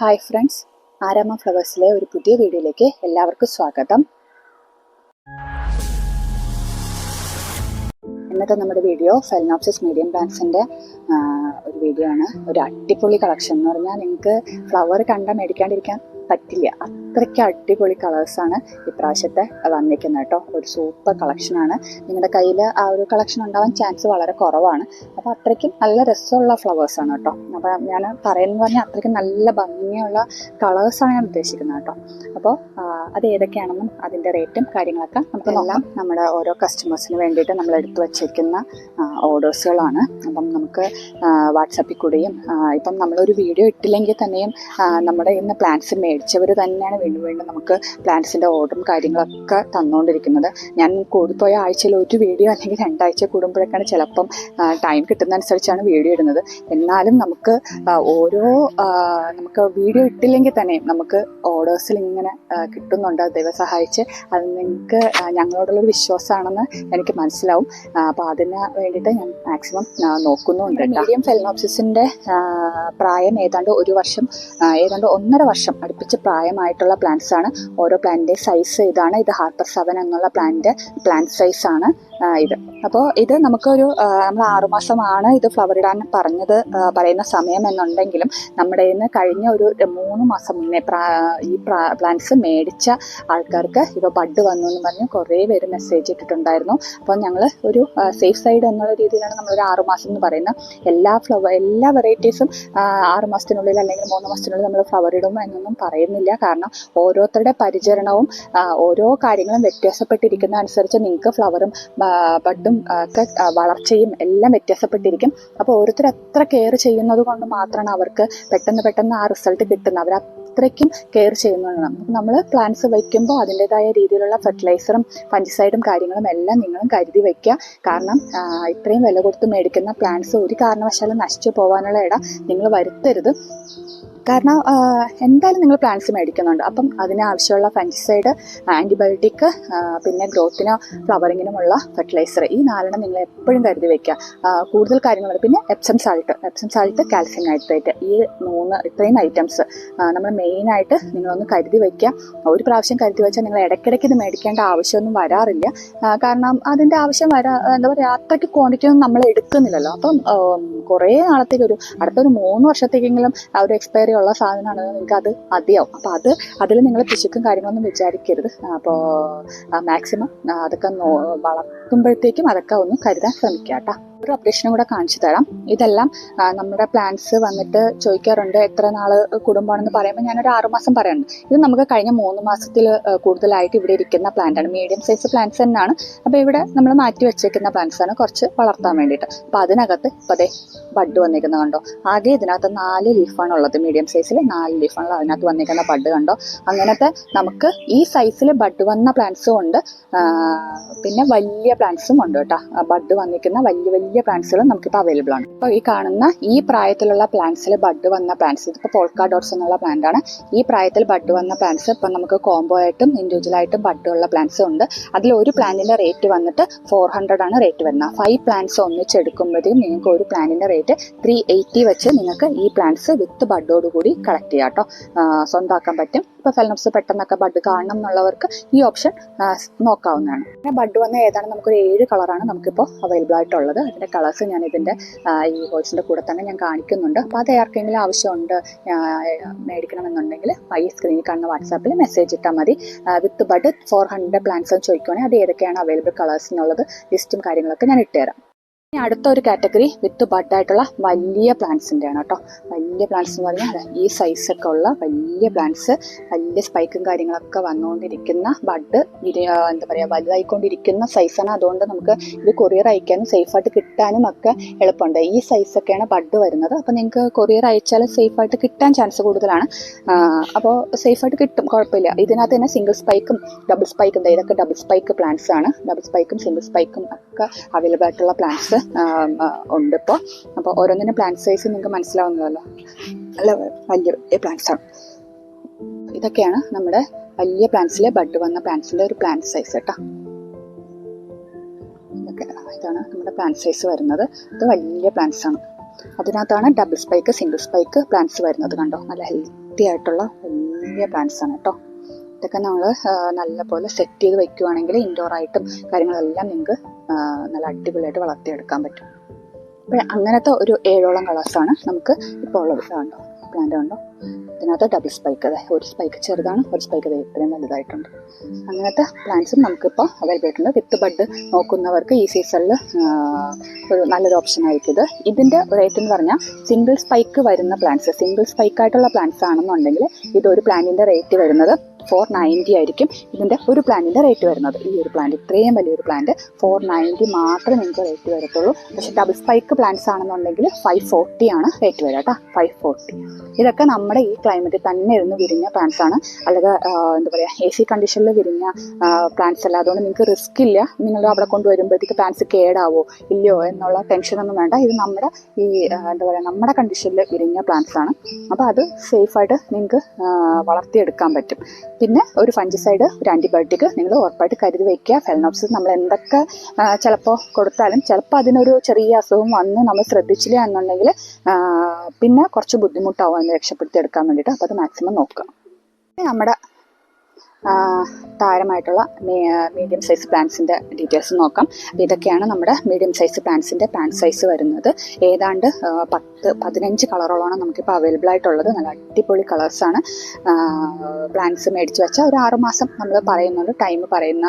Hi friends ആരാമ ഫ്ലവേഴ്സിലെ ഒരു പുതിയ വീഡിയോയിലേക്ക് എല്ലാവർക്കും സ്വാഗതം. ഇന്നത്തെ നമ്മുടെ വീഡിയോ ഫെലനോപ്സിസ് മീഡിയം പ്ലാന്റ്സിന്റെ ഒരു വീഡിയോ ആണ്. ഒരു അടിപൊളി കളക്ഷൻ എന്ന് പറഞ്ഞാൽ നിങ്ങൾക്ക് ഫ്ലവർ കണ്ട മേടിക്കാണ്ടിരിക്കാൻ പറ്റില്ല. അത്രയ്ക്ക് അടിപൊളി കളേഴ്സാണ് ഇപ്രാവശ്യത്തെ വന്നിരിക്കുന്നത് കേട്ടോ. ഒരു സൂപ്പർ കളക്ഷനാണ് നിങ്ങളുടെ കയ്യിൽ ആ ഒരു കളക്ഷൻ ഉണ്ടാവാൻ ചാൻസ് വളരെ കുറവാണ്. അപ്പോൾ അത്രയ്ക്കും നല്ല രസമുള്ള ഫ്ലവേഴ്സാണ് കേട്ടോ. അപ്പോൾ ഞാൻ പറയുന്നത് പറഞ്ഞാൽ അത്രയ്ക്കും നല്ല ഭംഗിയുള്ള കളേഴ്സാണ് ഞാൻ ഉദ്ദേശിക്കുന്നത് കേട്ടോ. അപ്പോൾ അത് ഏതൊക്കെയാണെന്നും അതിന്റെ റേറ്റും കാര്യങ്ങളൊക്കെ നമുക്കെല്ലാം നമ്മുടെ ഓരോ കസ്റ്റമേഴ്സിന് വേണ്ടിയിട്ട് നമ്മൾ എടുത്തു വച്ചിരിക്കുന്ന ഓർഡേഴ്സുകളാണ് അപ്പം നമുക്ക് വാട്സപ്പിൽ കൂടിയും ഇപ്പം നമ്മളൊരു വീഡിയോ ഇട്ടില്ലെങ്കിൽ തന്നെയും നമ്മുടെ ഇന്ന് പ്ലാൻസ് മേടിച്ചവർ തന്നെയാണ് വീണ്ടും വീണ്ടും നമുക്ക് പ്ലാന്റ്സിന്റെ ഓർഡറും കാര്യങ്ങളൊക്കെ തന്നുകൊണ്ടിരിക്കുന്നത് ഞാൻ കൂടിപ്പോയ ആഴ്ചയിൽ ഒരു വീഡിയോ അല്ലെങ്കിൽ രണ്ടാഴ്ച കൂടുമ്പോഴൊക്കെയാണ് ചിലപ്പം ടൈം കിട്ടുന്നതനുസരിച്ചാണ് വീഡിയോ ഇടുന്നത്. എന്നാലും നമുക്ക് ഓരോ നമുക്ക് വീഡിയോ ഇട്ടില്ലെങ്കിൽ തന്നെ നമുക്ക് ഓർഡേഴ്സിൽ ഇങ്ങനെ കിട്ടുന്നുണ്ട്. ദൈവം സഹായിച്ച് അത് നിങ്ങൾക്ക് ഞങ്ങളോടുള്ളൊരു വിശ്വാസമാണെന്ന് എനിക്ക് മനസ്സിലാവും. അപ്പോൾ അതിന് വേണ്ടിയിട്ട് ഞാൻ മാക്സിമം നോക്കുന്നുണ്ട് മീഡിയം ഫെലനോപ്സിസിന്റെ പ്രായം ഏതാണ്ട് ഒരു വർഷം ഏതാണ്ട് ഒന്നര വർഷം അടുപ്പിച്ച് പ്രായമായിട്ടുള്ള പ്ലാന്റ്സ് ആണ്. ഓരോ പ്ലാന്റിന്റെ സൈസ് ഇതാണ്. ഇത് ഹാർപ്പർ സെവൻ എന്നുള്ള പ്ലാന്റ് പ്ലാന്റ് സൈസ് ആണ്. ഇത്. അപ്പോൾ ഇത് നമുക്കൊരു നമ്മൾ ആറുമാസമാണ് ഇത് ഫ്ലവർ ഇടാൻ പറഞ്ഞത് പറയുന്ന സമയം എന്നുണ്ടെങ്കിലും നമ്മുടെ ഇന്ന് കഴിഞ്ഞ ഒരു മൂന്ന് മാസം മുന്നേ ഈ പ്ലാന്റ്സ് മേടിച്ച ആൾക്കാർക്ക് ഇപ്പോൾ ബഡ് വന്നു എന്ന് പറഞ്ഞ് കുറേ പേര് മെസ്സേജ് ഇട്ടിട്ടുണ്ടായിരുന്നു. അപ്പോൾ ഞങ്ങൾ ഒരു സേഫ് സൈഡ് എന്നുള്ള രീതിയിലാണ് നമ്മളൊരു ആറുമാസം എന്ന് പറയുന്നത് എല്ലാ ഫ്ലവർ എല്ലാ വെറൈറ്റീസും ആറുമാസത്തിനുള്ളിൽ അല്ലെങ്കിൽ മൂന്ന് മാസത്തിനുള്ളിൽ നമ്മൾ ഫ്ലവർ ഇടും എന്നൊന്നും പറയുന്നില്ല. കാരണം ഓരോരുത്തരുടെ പരിചരണവും ഓരോ കാര്യങ്ങളും വ്യത്യാസപ്പെട്ടിരിക്കുന്ന അനുസരിച്ച് നിങ്ങൾക്ക് ഫ്ലവറും ബഡും ഒക്കെ വളർച്ചയും എല്ലാം വ്യത്യാസപ്പെട്ടിരിക്കും. അപ്പോൾ ഓരോരുത്തർ അത്ര കെയർ ചെയ്യുന്നത് കൊണ്ട് മാത്രമാണ് അവർക്ക് പെട്ടെന്ന് പെട്ടെന്ന് ആ റിസൾട്ട് കിട്ടുന്നത്. അവർ അത്രയ്ക്കും കെയർ ചെയ്യുന്നതാണ്. നമ്മൾ പ്ലാന്റ്സ് വയ്ക്കുമ്പോൾ അതിന്റെതായ രീതിയിലുള്ള ഫെർട്ടിലൈസറും ഫഞ്ചിസൈഡും കാര്യങ്ങളും എല്ലാം നിങ്ങളും കരുതി വയ്ക്കുക. കാരണം ഇത്രയും വില കൊടുത്ത് മേടിക്കുന്ന പ്ലാന്റ്സ് ഒരു കാരണവശാലും നശിച്ചു പോകാനുള്ള ഇട നിങ്ങൾ വരുത്തരുത്. കാരണം എന്തായാലും നിങ്ങൾ പ്ലാന്റ്സ് മേടിക്കുന്നുണ്ട്. അപ്പം അതിനാവശ്യമുള്ള ഫംഗിസൈഡ് ആന്റിബയോട്ടിക് പിന്നെ ഗ്രോത്തിനോ ഫ്ലവറിങ്ങിനുമുള്ള ഫെർട്ടിലൈസർ ഈ നാലെണ്ണം നിങ്ങൾ എപ്പോഴും കരുതി വയ്ക്കുക കൂടുതൽ കാര്യങ്ങളുണ്ട് പിന്നെ Epsom salt Epsom salt calcium nitrate ഈ മൂന്ന് ഇത്രയും ഐറ്റംസ് നമ്മൾ മെയിനായിട്ട് നിങ്ങളൊന്ന് കരുതി വയ്ക്കുക ഒരു പ്രാവശ്യം കരുതി വെച്ചാൽ നിങ്ങൾ ഇടയ്ക്കിടയ്ക്ക് ഇത് മേടിക്കേണ്ട ആവശ്യമൊന്നും വരാറില്ല. കാരണം അതിന്റെ ആവശ്യം വരാ എന്താ പറയുക അത്രയ്ക്ക് ക്വാണ്ടിറ്റി ഒന്നും നമ്മൾ എടുക്കുന്നില്ലല്ലോ. അപ്പം കുറേ നാളത്തേക്ക് ഒരു അടുത്തൊരു മൂന്ന് വർഷത്തേക്കെങ്കിലും ആ ഒരു എക്സ്പയറി ഉള്ള സാധനമാണ്. നിങ്ങൾക്ക് അത് മതിയാവും. അപ്പോൾ അത് അതിൽ നിങ്ങൾ പിശുക്കും കാര്യങ്ങളൊന്നും വിചാരിക്കരുത്. അപ്പോൾ മാക്സിമം അതൊക്കെ വളർത്തുമ്പോഴത്തേക്കും അതൊക്കെ ഒന്ന് കരുതാൻ ശ്രമിക്കുക കേട്ടോ ഒരു അപ്ഡേഷനും കൂടെ കാണിച്ചു തരാം. ഇതെല്ലാം നമ്മുടെ പ്ലാന്റ്സ് വന്നിട്ട് ചോദിക്കാറുണ്ട് എത്ര നാൾ കുടുംബമാണെന്ന് പറയുമ്പോൾ ഞാനൊരു ആറുമാസം പറയുന്നുണ്ട് ഇത് നമുക്ക് കഴിഞ്ഞ മൂന്ന് മാസത്തിൽ കൂടുതലായിട്ട് ഇവിടെ ഇരിക്കുന്ന പ്ലാന്റ് ആണ്. മീഡിയം സൈസ് പ്ലാന്റ്സ് തന്നെയാണ്. അപ്പോൾ ഇവിടെ നമ്മൾ മാറ്റി വെച്ചേക്കുന്ന പ്ലാന്റ്സ് ആണ് കുറച്ച് വളർത്താൻ വേണ്ടിയിട്ട്. അപ്പോൾ അതിനകത്ത് ഇപ്പോൾ അതേ ബഡ് വന്നിരിക്കുന്ന കണ്ടോ? ആകെ ഇതിനകത്ത് നാല് ലീഫാണ് ഉള്ളത്. മീഡിയം സൈസിൽ നാല് ലീഫാണ് അതിനകത്ത് വന്നിരിക്കുന്ന ബഡ് കണ്ടോ? അങ്ങനത്തെ നമുക്ക് ഈ സൈസിൽ ബഡ് വന്ന പ്ലാന്റ്സും ഉണ്ട്. പിന്നെ വലിയ പ്ലാന്റ്സും ഉണ്ട് കേട്ടോ. ബഡ് വന്നിരിക്കുന്ന വലിയ വലിയ പ്ലാന്റ്സുകൾ നമുക്കിപ്പോൾ അവൈലബിൾ ആണ്. ഇപ്പോൾ ഈ കാണുന്ന ഈ പ്രായത്തിലുള്ള പ്ലാന്റ്സിൽ ബഡ് വന്ന പ്ലാന്റ്സ് ഇതിപ്പോൾ പോൾക്കാ ഡോട്ട്സ് എന്നുള്ള പ്ലാന്റ് ആണ്. ഈ പ്രായത്തിൽ ബഡ് വന്ന പ്ലാന്റ്സ് ഇപ്പം നമുക്ക് കോംബോ ആയിട്ടും ഇൻഡിവിജ്വൽ ആയിട്ടും ബഡ് ഉള്ള പ്ലാന്റ്സ് ഉണ്ട്. അതിൽ ഒരു പ്ലാന്റിന്റെ റേറ്റ് വന്നിട്ട് ഫോർ ഹൺഡ്രഡ് ആണ് റേറ്റ് വരുന്നത്. ഫൈവ് പ്ലാന്റ്സ് ഒന്നിച്ചെടുക്കുമ്പോഴത്തേക്കും നിങ്ങൾക്ക് ഒരു പ്ലാന്റിന്റെ റേറ്റ് ത്രീ എയ്റ്റി വെച്ച് നിങ്ങൾക്ക് ഈ പ്ലാന്റ്സ് വിത്ത് ബഡോടുകൂടി കളക്ട് ചെയ്യാം കേട്ടോ സ്വന്തമാക്കാൻ പറ്റും. ഇപ്പോൾ ഫെലനോപ്സ് പെട്ടെന്നൊക്കെ ബഡ് കാണണം എന്നുള്ളവർക്ക് ഈ ഓപ്ഷൻ നോക്കാവുന്നതാണ്. പിന്നെ ബഡ് വന്ന ഏതാണ്? നമുക്ക് ഒരു ഏഴ് കളറാണ് നമുക്കിപ്പോൾ അവൈലബിൾ ആയിട്ടുള്ളത്. അതിന്റെ കളേഴ്സ് ഞാൻ ഇതിന്റെ ഈ വോയിസിന്റെ കൂടെ തന്നെ ഞാൻ കാണിക്കുന്നുണ്ട്. അപ്പോൾ അത് ആർക്കെങ്കിലും ആവശ്യമുണ്ട് മേടിക്കണമെന്നുണ്ടെങ്കിൽ ഈ സ്ക്രീനിൽ കാണുന്ന വാട്സാപ്പിൽ മെസ്സേജ് ഇട്ടാൽ മതി. With bud four hundred plants ചോദിക്കുവാണെങ്കിൽ അത് ഏതൊക്കെയാണ് അവൈലബിൾ കളേഴ്സ് എന്നുള്ളത് ലിസ്റ്റും കാര്യങ്ങളൊക്കെ ഞാൻ ഇട്ടുതരാം ഇനി അടുത്ത ഒരു കാറ്റഗറി വിത്ത് ബഡായിട്ടുള്ള വലിയ പ്ലാന്റ്സിന്റെ ആണ് കേട്ടോ വലിയ പ്ലാന്റ്സ് എന്ന് പറഞ്ഞാൽ ഈ സൈസൊക്കെ ഉള്ള വലിയ പ്ലാന്റ്സ് വലിയ സ്പൈക്കും കാര്യങ്ങളൊക്കെ വന്നുകൊണ്ടിരിക്കുന്ന ബഡ് എന്താ പറയുക വലുതായിക്കൊണ്ടിരിക്കുന്ന സൈസാണ് അതുകൊണ്ട് നമുക്ക് ഇത് കൊറിയർ അയക്കാനും സേഫായിട്ട് കിട്ടാനും ഒക്കെ എളുപ്പമുണ്ട്. ഈ സൈസൊക്കെയാണ് ബഡ് വരുന്നത്. അപ്പോൾ നിങ്ങൾക്ക് കൊറിയർ അയച്ചാൽ സേഫായിട്ട് കിട്ടാൻ ചാൻസ് കൂടുതലാണ്. അപ്പോൾ സേഫായിട്ട് കിട്ടും കുഴപ്പമില്ല. ഇതിനകത്ത് തന്നെ സിംഗിൾ സ്പൈക്കും ഡബിൾ സ്പൈക്കും ഇതൊക്കെ ഡബിൾ സ്പൈക്ക് പ്ലാന്റ്സ് ആണ്. ഡബിൾ സ്പൈക്കും സിംഗിൾ സ്പൈക്കും ഒക്കെ അവൈലബിൾ ആയിട്ടുള്ള പ്ലാന്റ്സ് ഉണ്ട് ഇപ്പോൾ അപ്പോൾ ഓരോന്നിനും പ്ലാന്റ് സൈസ് നിങ്ങൾക്ക് മനസ്സിലാവുന്നതല്ലോ. നല്ല വലിയ വലിയ ആണ്. ഇതൊക്കെയാണ് നമ്മുടെ വലിയ പ്ലാന്റ്സിലെ ബഡ് വന്ന പ്ലാന്റ്സിന്റെ ഒരു പ്ലാന്റ് സൈസ് കേട്ടോ. ഇതൊക്കെ ഇതാണ് നമ്മുടെ പ്ലാന്റ് സൈസ് വരുന്നത്. ഇത് വലിയ പ്ലാന്റ്സ് ആണ്. അതിനകത്താണ് double spike single spike plants വരുന്നത് കണ്ടോ? നല്ല ഹെൽത്തി ആയിട്ടുള്ള വലിയ പ്ലാന്റ്സ് ആണ് കേട്ടോ. ഇതൊക്കെ നമ്മൾ നല്ലപോലെ സെറ്റ് ചെയ്ത് വെക്കുകയാണെങ്കിൽ ഇൻഡോർ ആയിട്ടും കാര്യങ്ങളെല്ലാം നിങ്ങൾക്ക് നല്ല അടിപൊളിയായിട്ട് വളർത്തിയെടുക്കാൻ പറ്റും. അപ്പോൾ അങ്ങനത്തെ ഒരു ഏഴോളം കളേഴ്സാണ് നമുക്ക് ഇപ്പോൾ ഉള്ളത്. കണ്ടോ? പ്ലാന്റ് ഉണ്ടോ ഇതിനകത്ത് ഡബിൾ സ്പൈക്ക് അതെ. ഒരു സ്പൈക്ക് ചെറുതാണ് ഒരു സ്പൈക്ക് ഇത്രയും വലുതായിട്ടുണ്ട്. അങ്ങനത്തെ പ്ലാന്റ്സും നമുക്കിപ്പോൾ അവൈലബിൾ ആയിട്ടുണ്ട്. വിത്ത് ബഡ് നോക്കുന്നവർക്ക് ഈ സീസണിൽ ഒരു നല്ലൊരു ഓപ്ഷൻ ആയിരിക്കും ഇത്. ഇതിന്റെ റേറ്റ് എന്ന് പറഞ്ഞാൽ സിംഗിൾ സ്പൈക്ക് വരുന്ന പ്ലാന്റ്സ് സിംഗിൾ സ്പൈക്ക് ആയിട്ടുള്ള പ്ലാന്റ്സ് ആണെന്നുണ്ടെങ്കിൽ ഇതൊരു പ്ലാന്റിന്റെ റേറ്റ് വരുന്നത് ഫോർ നയന്റി ആയിരിക്കും ഇതിന്റെ ഒരു പ്ലാന്റിന്റെ റേറ്റ് വരുന്നത്. ഈ ഒരു പ്ലാന്റ് ഇത്രയും വലിയൊരു പ്ലാന്റ് ഫോർ നയന്റി മാത്രമേ നിങ്ങൾക്ക് റേറ്റ് വരത്തുള്ളൂ. പക്ഷേ ഡബിൾ സ്പൈക്ക് പ്ലാന്റ്സ് ആണെന്നുണ്ടെങ്കിൽ ഫൈവ് ഫോർട്ടി ആണ് റേറ്റ് വരിക കേട്ടോ ഫൈവ് ഫോർട്ടി ഇതൊക്കെ നമ്മുടെ ഈ ക്ലൈമറ്റിൽ തന്നെ ഇരുന്ന് വിരിഞ്ഞ പ്ലാന്റ്സ് ആണ്. അല്ലെങ്കിൽ എന്താ പറയുക എ സി കണ്ടീഷനിൽ വിരിഞ്ഞ പ്ലാന്റ്സ് അല്ല. അതുകൊണ്ട് നിങ്ങൾക്ക് റിസ്ക് ഇല്ല. നിങ്ങൾ അവിടെ കൊണ്ടുവരുമ്പോഴത്തേക്ക് പ്ലാന്റ്സ് കേടാവോ ഇല്ലയോ എന്നുള്ള ടെൻഷനൊന്നും വേണ്ട. ഇത് നമ്മുടെ ഈ എന്താ പറയുക നമ്മുടെ കണ്ടീഷനിൽ വിരിഞ്ഞ പ്ലാന്റ്സ് ആണ്. അപ്പോൾ അത് സേഫായിട്ട് നിങ്ങൾക്ക് വളർത്തിയെടുക്കാൻ പറ്റും. പിന്നെ ഒരു ഫംഗിസൈഡ് ഒരു ആന്റിബയോട്ടിക് നിങ്ങൾ ഉറപ്പായിട്ട് കരുതി വയ്ക്കുക ഫെലനോപ്സിസ് നമ്മൾ എന്തൊക്കെ ചിലപ്പോൾ കൊടുത്താലും ചിലപ്പോൾ അതിനൊരു ചെറിയ അസുഖം വന്ന് നമ്മൾ ശ്രദ്ധിച്ചില്ല എന്നുണ്ടെങ്കിൽ പിന്നെ കുറച്ച് ബുദ്ധിമുട്ടാവും രക്ഷപ്പെടുത്തി എടുക്കാൻ വേണ്ടിയിട്ട് അപ്പോൾ അത് മാക്സിമം നോക്കുക. നമ്മുടെ താരമായിട്ടുള്ള മീഡിയം സൈസ് പ്ലാന്റ്സിന്റെ ഡീറ്റെയിൽസ് നോക്കാം. ഇതൊക്കെയാണ് നമ്മുടെ മീഡിയം സൈസ് പ്ലാന്റ്സിന്റെ പ്ലാന്റ് സൈസ് വരുന്നത്. ഏതാണ്ട് പത്ത് പതിനഞ്ച് കളറോളമാണ് നമുക്കിപ്പോൾ അവൈലബിൾ ആയിട്ടുള്ളത്. നല്ല അടിപൊളി കളേഴ്സാണ് പ്ലാന്റ്സ് മേടിച്ച് വെച്ചാൽ ഒരു ആറുമാസം നമ്മൾ പറയുന്നുണ്ട്. ടൈം പറയുന്ന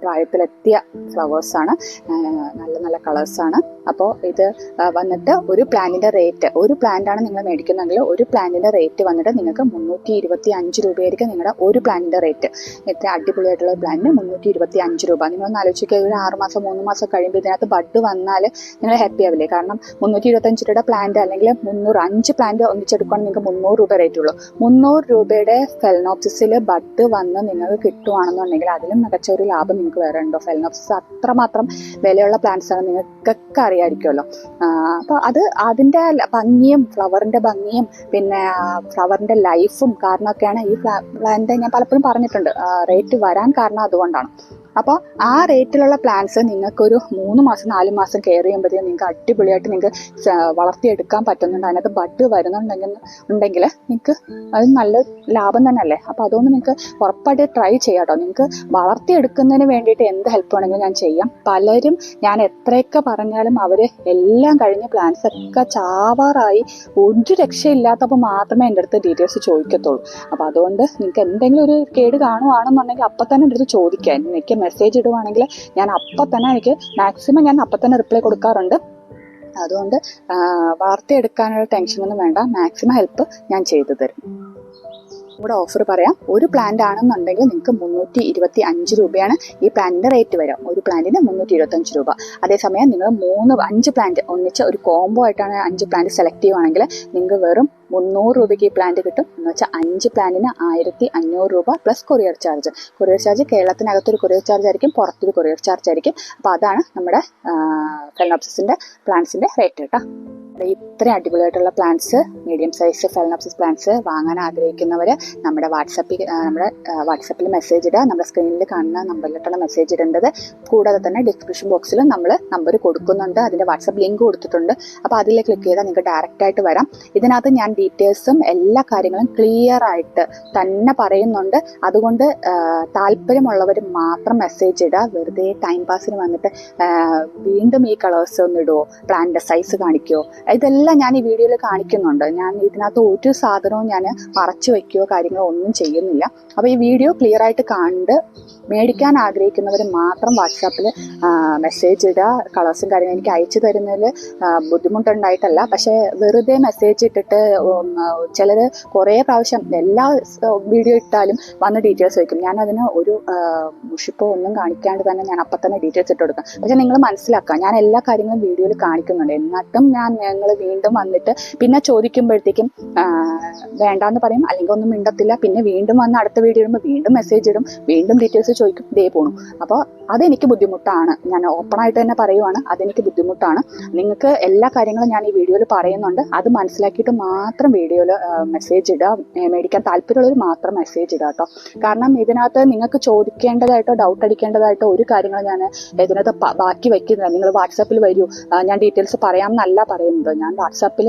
പ്രായത്തിലെത്തിയ ഫ്ലവേഴ്സാണ് നല്ല നല്ല കളേഴ്സാണ് അപ്പോൾ ഇത് വന്നിട്ട് ഒരു പ്ലാന്റിന്റെ റേറ്റ് ഒരു പ്ലാന്റാണ് നിങ്ങൾ മേടിക്കുന്നതെങ്കിൽ ഒരു പ്ലാന്റിന്റെ റേറ്റ് വന്നിട്ട് നിങ്ങൾക്ക് മുന്നൂറ്റി ഇരുപത്തി അഞ്ച് രൂപയായിരിക്കും നിങ്ങളുടെ ഒരു പ്ലാന്റിന്റെ റേറ്റ് ഇത്ര അടിപൊളിയായിട്ടുള്ള പ്ലാന്റിന് മുന്നൂറ്റി ഇരുപത്തി അഞ്ച് രൂപ നിങ്ങളൊന്ന് ആലോചിക്കുക ഒരു ആറ് മാസം മൂന്ന് മാസം കഴിയുമ്പോൾ ഇതിനകത്ത് ബഡ് വന്നാൽ നിങ്ങൾ ഹാപ്പി ആവില്ലേ? കാരണം മുന്നൂറ്റി ഇരുപത്തഞ്ച് രൂപയുടെ പ്ലാന്റ് അല്ലെങ്കിൽ മുന്നൂറ് അഞ്ച് പ്ലാന്റ് ഒന്നിച്ചെടുക്കുകയാണെങ്കിൽ നിങ്ങൾക്ക് മുന്നൂറ് രൂപ റേറ്റ് ഉള്ളൂ. മുന്നൂറ് രൂപയുടെ ഫെലനോപ്സിസിൽ ബഡ് വന്ന് നിങ്ങൾക്ക് കിട്ടുവാണെന്നുണ്ടെങ്കിൽ അതിലും മികച്ച ഒരു ലാഭം നിങ്ങൾക്ക് വേറെ ഉണ്ടോ? ഫെലനോപ്സിസ് അത്രമാത്രം വിലയുള്ള പ്ലാന്റ്സ് ആണ് നിങ്ങൾക്കൊക്കെ അറിയാമായിരിക്കുമല്ലോ അപ്പോൾ അത് അതിന്റെ ഭംഗിയും ഫ്ലവറിന്റെ ഭംഗിയും പിന്നെ ഫ്ലവറിന്റെ ലൈഫും കാരണമൊക്കെയാണ് ഈ പ്ലാന്റ് ഞാൻ പലപ്പോഴും പറഞ്ഞിട്ടുണ്ട്. റേറ്റ് വരാൻ കാരണം അതുകൊണ്ടാണ്. അപ്പോൾ ആ റേറ്റിലുള്ള പ്ലാന്റ്സ് നിങ്ങൾക്കൊരു മൂന്ന് മാസം നാല് മാസം കെയർ ചെയ്യുമ്പോഴത്തേക്കും നിങ്ങൾക്ക് അടിപൊളിയായിട്ട് നിങ്ങൾക്ക് വളർത്തിയെടുക്കാൻ പറ്റുന്നുണ്ട്. അതിനകത്ത് ബഡ് വരുന്നുണ്ടെങ്കിൽ ഉണ്ടെങ്കിൽ നിങ്ങൾക്ക് അത് നല്ല ലാഭം തന്നെയല്ലേ? അപ്പോൾ അതുകൊണ്ട് നിങ്ങൾക്ക് ഉറപ്പായിട്ട് ട്രൈ ചെയ്യാം കേട്ടോ നിങ്ങൾക്ക് വളർത്തിയെടുക്കുന്നതിന് വേണ്ടിയിട്ട് എന്ത് ഹെൽപ്പ് വേണമെങ്കിലും ഞാൻ ചെയ്യാം. പലരും ഞാൻ എത്രയൊക്കെ പറഞ്ഞാലും അവർ എല്ലാം കഴിഞ്ഞ് പ്ലാന്റ്സ് ഒക്കെ ചാവാറായി ഒരു രക്ഷയില്ലാത്തപ്പോൾ മാത്രമേ എന്റെ അടുത്ത് ഡീറ്റെയിൽസ് ചോദിക്കത്തുള്ളൂ. അപ്പോൾ അതുകൊണ്ട് നിങ്ങൾക്ക് എന്തെങ്കിലും ഒരു കേട് കാണുവാണെന്നുണ്ടെങ്കിൽ അപ്പം തന്നെ എന്റെ അടുത്ത് ചോദിക്കാം എനിക്ക് മെസ്സേജ് ഇടുവാണെങ്കിൽ ഞാൻ അപ്പം തന്നെ എനിക്ക് മാക്സിമം ഞാൻ അപ്പം തന്നെ റിപ്ലൈ കൊടുക്കാറുണ്ട്. അതുകൊണ്ട് വാർത്ത എടുക്കാനുള്ള ടെൻഷനൊന്നും വേണ്ട. മാക്സിമം ഹെൽപ്പ് ഞാൻ ചെയ്തു തരും. ഇവിടെ ഓഫർ പറയാം. ഒരു പ്ലാന്റ് ആണെന്നുണ്ടെങ്കിൽ നിങ്ങൾക്ക് മുന്നൂറ്റി ഇരുപത്തി അഞ്ച് രൂപയാണ് ഈ പ്ലാന്റിന്റെ റേറ്റ് വരാം ഒരു പ്ലാന്റിന് മുന്നൂറ്റി ഇരുപത്തഞ്ച് രൂപ. അതേസമയം നിങ്ങൾ മൂന്ന് അഞ്ച് പ്ലാന്റ് ഒന്നിച്ച് ഒരു കോംബോ ആയിട്ടാണ് അഞ്ച് പ്ലാന്റ് സെലക്ട് ചെയ്യുവാണെങ്കിൽ നിങ്ങൾക്ക് വെറും മുന്നൂറ് രൂപയ്ക്ക് ഈ പ്ലാന്റ് കിട്ടും. എന്ന് വെച്ചാൽ അഞ്ച് പ്ലാന്റിന് ആയിരത്തി അഞ്ഞൂറ് രൂപ plus courier charge courier charge കേരളത്തിനകത്തൊരു courier charge ആയിരിക്കും പുറത്തൊരു കൊറിയർ ചാർജ് ആയിരിക്കും. അപ്പോൾ അതാണ് നമ്മുടെ ഫെലനോപ്സിന്റെ പ്ലാന്റ്സിന്റെ റേറ്റ് കേട്ടോ. അപ്പോൾ ഇത്ര അടിപൊളിയായിട്ടുള്ള plants medium size phalaenopsis plants വാങ്ങാൻ ആഗ്രഹിക്കുന്നവർ നമ്മുടെ വാട്സപ്പിൽ നമ്മുടെ വാട്സപ്പിൽ മെസ്സേജ് ഇടുക നമ്മുടെ സ്ക്രീനിൽ കാണുന്ന നമ്പറിലിട്ടാണ് മെസ്സേജ് ഇടേണ്ടത്. കൂടാതെ തന്നെ ഡിസ്ക്രിപ്ഷൻ ബോക്സിലും നമ്മൾ നമ്പർ കൊടുക്കുന്നുണ്ട്. അതിന്റെ വാട്സപ്പ് ലിങ്ക് കൊടുത്തിട്ടുണ്ട്. അപ്പോൾ അതിൽ ക്ലിക്ക് ചെയ്താൽ നിങ്ങൾക്ക് ഡയറക്റ്റ് ആയിട്ട് വരാം. ഇതിനകത്ത് ഞാൻ ഡീറ്റെയിൽസും എല്ലാ കാര്യങ്ങളും ക്ലിയർ ആയിട്ട് തന്നെ പറയുന്നുണ്ട്. അതുകൊണ്ട് താല്പര്യമുള്ളവർ മാത്രം മെസ്സേജ് ഇടുക. വെറുതെ ടൈം പാസിന് വന്നിട്ട് വീണ്ടും ഈ കളേഴ്സ് ഒന്ന് ഇടുമോ പ്ലാന്റിന്റെ സൈസ് കാണിക്കുമോ ഇതെല്ലാം ഞാൻ ഈ വീഡിയോയിൽ കാണിക്കുന്നുണ്ട്. ഞാൻ ഇതിനകത്ത് ഒരു സാധനവും ഞാൻ മറച്ചു വയ്ക്കുകയോ കാര്യങ്ങളോ ഒന്നും ചെയ്യുന്നില്ല. അപ്പോൾ ഈ വീഡിയോ ക്ലിയർ ആയിട്ട് കണ്ട് മേടിക്കാൻ ആഗ്രഹിക്കുന്നവർ മാത്രം വാട്സാപ്പിൽ മെസ്സേജ് ഇടുക. കളേഴ്സും കാര്യങ്ങളും എനിക്ക് അയച്ചു തരുന്നതിൽ ബുദ്ധിമുട്ടുണ്ടായിട്ടല്ല. പക്ഷേ വെറുതെ മെസ്സേജ് ഇട്ടിട്ട് ചിലർ കുറേ പ്രാവശ്യം എല്ലാ വീഡിയോ ഇട്ടാലും വന്ന് ഡീറ്റെയിൽസ് വയ്ക്കും ഞാൻ അതിന് ഒരു മുഷിപ്പോ ഒന്നും കാണിക്കാണ്ട് തന്നെ ഞാൻ അപ്പം തന്നെ ഡീറ്റെയിൽസ് ഇട്ട് കൊടുക്കാം. പക്ഷേ നിങ്ങൾ മനസ്സിലാക്കുക ഞാൻ എല്ലാ കാര്യങ്ങളും വീഡിയോയിൽ കാണിക്കുന്നുണ്ട്. എന്നിട്ടും ഞാൻ ഞങ്ങൾ വീണ്ടും വന്നിട്ട് പിന്നെ ചോദിക്കുമ്പോഴത്തേക്കും വേണ്ടാന്ന് പറയും അല്ലെങ്കിൽ ഒന്നും മിണ്ടത്തില്ല. പിന്നെ വീണ്ടും വന്ന് അടുത്ത വീഡിയോ ഇടുമ്പോൾ വീണ്ടും മെസ്സേജ് ഇടും വീണ്ടും ഡീറ്റെയിൽസ് ചോദിക്കും ദേ പോണു. അപ്പോൾ അതെനിക്ക് ബുദ്ധിമുട്ടാണ്. ഞാൻ ഓപ്പണായിട്ട് തന്നെ പറയുവാണ് അതെനിക്ക് ബുദ്ധിമുട്ടാണ്. നിങ്ങൾക്ക് എല്ലാ കാര്യങ്ങളും ഞാൻ ഈ വീഡിയോയിൽ പറയുന്നുണ്ട്. അത് മനസ്സിലാക്കിയിട്ട് മാത്രം വീഡിയോയിൽ മെസ്സേജ് ഇടുക മേടിക്കാൻ താല്പര്യമുള്ളവർ മാത്രം മെസ്സേജ് ഇടുക കേട്ടോ. കാരണം ഇതിനകത്ത് നിങ്ങൾക്ക് ചോദിക്കേണ്ടതായിട്ടോ ഡൗട്ട് അടിക്കേണ്ടതായിട്ടോ ഒരു കാര്യങ്ങളും ഞാൻ ഇതിനകത്ത് ബാക്കി വയ്ക്കുന്നില്ല. നിങ്ങൾ വാട്സാപ്പിൽ വരൂ. ഞാൻ ഡീറ്റെയിൽസ് പറയാമെന്നല്ല പറയുന്നത്. പറയുന്നത് ഞാൻ വാട്സാപ്പിൽ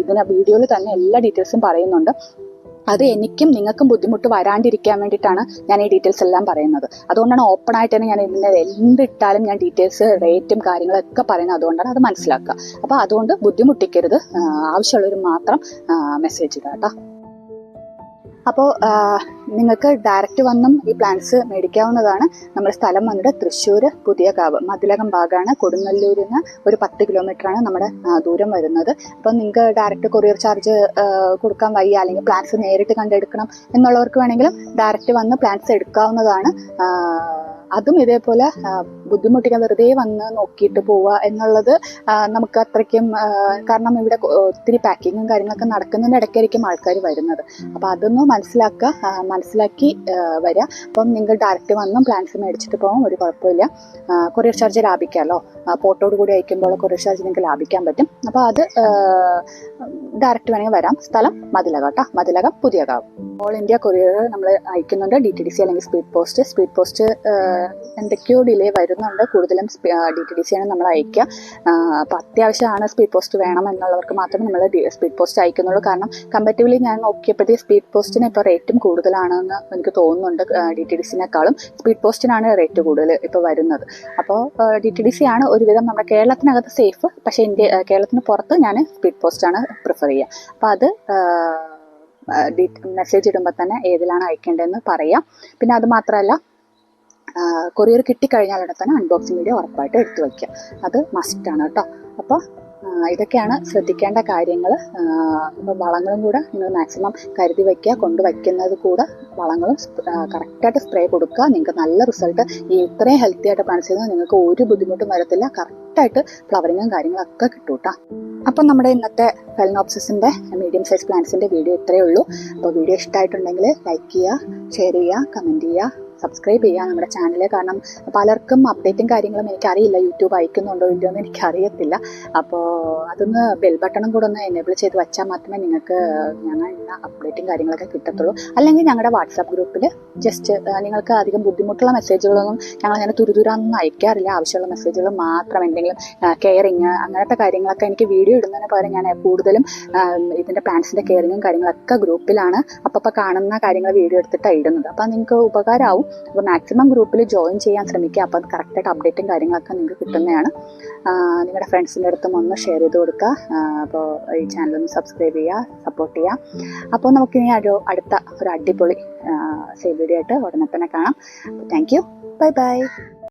ഇതിന് വീഡിയോയിൽ തന്നെ എല്ലാ ഡീറ്റെയിൽസും പറയുന്നുണ്ട്. അത് എനിക്കും നിങ്ങൾക്കും ബുദ്ധിമുട്ട് വരാണ്ടിരിക്കാൻ വേണ്ടിയിട്ടാണ് ഞാൻ ഈ ഡീറ്റെയിൽസ് എല്ലാം പറയുന്നത്. അതുകൊണ്ടാണ് ഓപ്പൺ ആയിട്ട് തന്നെ ഞാൻ ഇതിന്റെ എന്തിട്ടാലും ഞാൻ ഡീറ്റെയിൽസ് റേറ്റും കാര്യങ്ങളൊക്കെ പറയുന്നത്. അതുകൊണ്ടാണ് അത് മനസ്സിലാക്കുക. അപ്പോൾ അതുകൊണ്ട് ബുദ്ധിമുട്ടിക്കരുത്. ആവശ്യമുള്ളവർ മാത്രം മെസ്സേജ് ഇടുക കേട്ടോ. അപ്പോൾ നിങ്ങൾക്ക് ഡയറക്റ്റ് വന്നും ഈ പ്ലാന്റ്സ് മേടിക്കാവുന്നതാണ്. നമ്മുടെ സ്ഥലം വന്നിട്ട് തൃശ്ശൂർ പുതിയ കാവ് മതിലകം ഭാഗമാണ് കൊടുങ്ങല്ലൂരിൽ നിന്ന് ഒരു പത്ത് കിലോമീറ്ററാണ് നമ്മുടെ ദൂരം വരുന്നത്. അപ്പോൾ നിങ്ങൾക്ക് ഡയറക്റ്റ് കൊറിയർ ചാർജ് കൊടുക്കാൻ വയ്യ അല്ലെങ്കിൽ പ്ലാന്റ്സ് നേരിട്ട് കണ്ടെടുക്കണം എന്നുള്ളവർക്ക് വേണമെങ്കിലും ഡയറക്റ്റ് വന്ന് പ്ലാന്റ്സ് എടുക്കാവുന്നതാണ് അതും ഇതേപോലെ ബുദ്ധിമുട്ടിക്കാൻ വെറുതെ വന്ന് നോക്കിയിട്ട് പോവുക എന്നുള്ളത് നമുക്ക് അത്രയ്ക്കും കാരണം ഇവിടെ ഒത്തിരി പാക്കിങ്ങും കാര്യങ്ങളൊക്കെ നടക്കുന്നതിന്റെ ഇടയ്ക്കായിരിക്കും ആൾക്കാർ വരുന്നത്. അപ്പോൾ അതൊന്ന് മനസ്സിലാക്കുക മനസ്സിലാക്കി വരിക അപ്പം നിങ്ങൾ ഡയറക്റ്റ് വന്നും പ്ലാൻസ് മേടിച്ചിട്ട് പോകാം ഒരു കുഴപ്പമില്ല. കൊറിയർ ചാർജ് ലാഭിക്കാമല്ലോ പോട്ടോട് കൂടി അയക്കുമ്പോൾ കൊറിയർ ചാർജ് നിങ്ങൾക്ക് ലാഭിക്കാൻ പറ്റും. അപ്പോൾ അത് ഡയറക്റ്റ് വേണമെങ്കിൽ വരാം. സ്ഥലം മതിലക കേട്ടോ. മതിലക പുതിയ കാവ് ഓൾ ഇന്ത്യ കൊറിയർ നമ്മൾ അയക്കുന്നുണ്ട്. ഡി ടി ഡി സി അല്ലെങ്കിൽ സ്പീഡ് പോസ്റ്റ് സ്പീഡ് പോസ്റ്റ് എന്തൊക്കെയോ ഡിലേ വരുന്നുണ്ട്. കൂടുതലും ഡി ടി ഡി സി ആണ് നമ്മൾ അയക്കുക അപ്പോൾ അത്യാവശ്യമാണ് സ്പീഡ് പോസ്റ്റ് വേണം എന്നുള്ളവർക്ക് മാത്രമേ നമ്മൾ സ്പീഡ് പോസ്റ്റ് അയക്കുന്നുള്ളൂ. കാരണം കമ്പാരിറ്റീവ്ലി ഞാൻ നോക്കിയപ്പോഴത്തെ സ്പീഡ് പോസ്റ്റിന് ഇപ്പോൾ റേറ്റും കൂടുതലാണെന്ന് എനിക്ക് തോന്നുന്നുണ്ട്. ഡി ടി ഡി സിനേക്കാളും സ്പീഡ് പോസ്റ്റിനാണ് റേറ്റ് കൂടുതൽ ഇപ്പോൾ വരുന്നത്. അപ്പോൾ ഡി ടി ഡി സി ആണ് ഒരുവിധം നമ്മുടെ കേരളത്തിനകത്ത് സേഫ് പക്ഷേ ഇന്ത്യ കേരളത്തിന് പുറത്ത് ഞാൻ സ്പീഡ് പോസ്റ്റാണ് പ്രിഫർ ചെയ്യുക. അപ്പോൾ അത് മെസ്സേജ് ഇടുമ്പോൾ തന്നെ ഏതിലാണ് അയക്കേണ്ടതെന്ന് പറയാം. പിന്നെ അത് മാത്രമല്ല കൊറിയർ കിട്ടിക്കഴിഞ്ഞാൽ തന്നെ അൺബോക്സിംഗ് വീഡിയോ ഉറപ്പായിട്ട് എടുത്തു വയ്ക്കുക അത് മസ്റ്റാണ് കേട്ടോ. അപ്പോൾ ഇതൊക്കെയാണ് ശ്രദ്ധിക്കേണ്ട കാര്യങ്ങൾ അപ്പോൾ വളങ്ങളും കൂടെ നിങ്ങൾ മാക്സിമം കരുതി വയ്ക്കുക കൊണ്ടുവയ്ക്കുന്നത് കൂടെ വളങ്ങളും കറക്റ്റായിട്ട് സ്പ്രേ കൊടുക്കുക. നിങ്ങൾക്ക് നല്ല റിസൾട്ട് ഈ ഇത്രയും ഹെൽത്തി ആയിട്ട് പ്ലാൻ ചെയ്താൽ നിങ്ങൾക്ക് ഒരു ബുദ്ധിമുട്ടും വരത്തില്ല. കറക്റ്റായിട്ട് ഫ്ലവറിങ്ങും കാര്യങ്ങളൊക്കെ കിട്ടും കേട്ടോ. അപ്പം നമ്മുടെ ഇന്നത്തെ ഫെൽനോപ്സിന്റെ മീഡിയം സൈസ് പ്ലാന്റ്സിന്റെ വീഡിയോ ഇത്രയേ ഉള്ളൂ. അപ്പോൾ വീഡിയോ ഇഷ്ടമായിട്ടുണ്ടെങ്കിൽ ലൈക്ക് ചെയ്യുക ഷെയർ ചെയ്യുക കമന്റ് ചെയ്യുക. സബ്സ്ക്രൈബ് ചെയ്യുക നമ്മുടെ ചാനൽ കാരണം പലർക്കും അപ്ഡേറ്റും കാര്യങ്ങളും എനിക്കറിയില്ല. യൂട്യൂബ് അയക്കുന്നുണ്ടോ ഇല്ലയോ എന്ന് എനിക്കറിയത്തില്ല. അപ്പോൾ അതൊന്ന് ബെൽ ബട്ടണും കൂടെ ഒന്ന് എനേബിൾ ചെയ്ത് വെച്ചാൽ മാത്രമേ നിങ്ങൾക്ക് ഞങ്ങൾ അപ്ഡേറ്റും കാര്യങ്ങളൊക്കെ കിട്ടത്തുള്ളൂ. അല്ലെങ്കിൽ ഞങ്ങളുടെ വാട്സാപ്പ് ഗ്രൂപ്പിൽ ജസ്റ്റ് നിങ്ങൾക്ക് അധികം ബുദ്ധിമുട്ടുള്ള മെസ്സേജുകളൊന്നും ഞങ്ങൾ അങ്ങനെ തുരുതുരാന്നൊന്നും അയക്കാറില്ല. ആവശ്യമുള്ള മെസ്സേജുകൾ മാത്രം എന്തെങ്കിലും കെയറിങ് അങ്ങനത്തെ കാര്യങ്ങളൊക്കെ എനിക്ക് വീഡിയോ ഇടുന്നതിന് പകരം ഞാൻ കൂടുതലും ഇതിന്റെ പ്ലാൻസിന്റെ കെയറിങ്ങും കാര്യങ്ങളൊക്കെ ഗ്രൂപ്പിലാണ് അപ്പം കാണുന്ന കാര്യങ്ങൾ വീഡിയോ എടുത്തിട്ടാണ് ഇടുന്നത്. അപ്പം നിങ്ങൾക്ക് ഉപകാരമാവും അപ്പോൾ മാക്സിമം ഗ്രൂപ്പിൽ ജോയിൻ ചെയ്യാൻ ശ്രമിക്കുക. അപ്പോൾ കറക്റ്റായിട്ട് അപ്ഡേറ്റും കാര്യങ്ങളൊക്കെ നിങ്ങൾക്ക് കിട്ടുന്നതാണ്. നിങ്ങളുടെ ഫ്രണ്ട്സിന്റെ അടുത്തും ഒന്ന് ഷെയർ ചെയ്ത് കൊടുക്കുക. അപ്പോൾ ഈ ചാനൽ ഒന്ന് സബ്സ്ക്രൈബ് ചെയ്യുക സപ്പോർട്ട് ചെയ്യുക. അപ്പോൾ നമുക്കിനി ഒരു അടുത്ത ഒരു അടിപൊളി സേവ് വീഡിയോ ആയിട്ട് ഉടനെ തന്നെ കാണാം. Thank you bye bye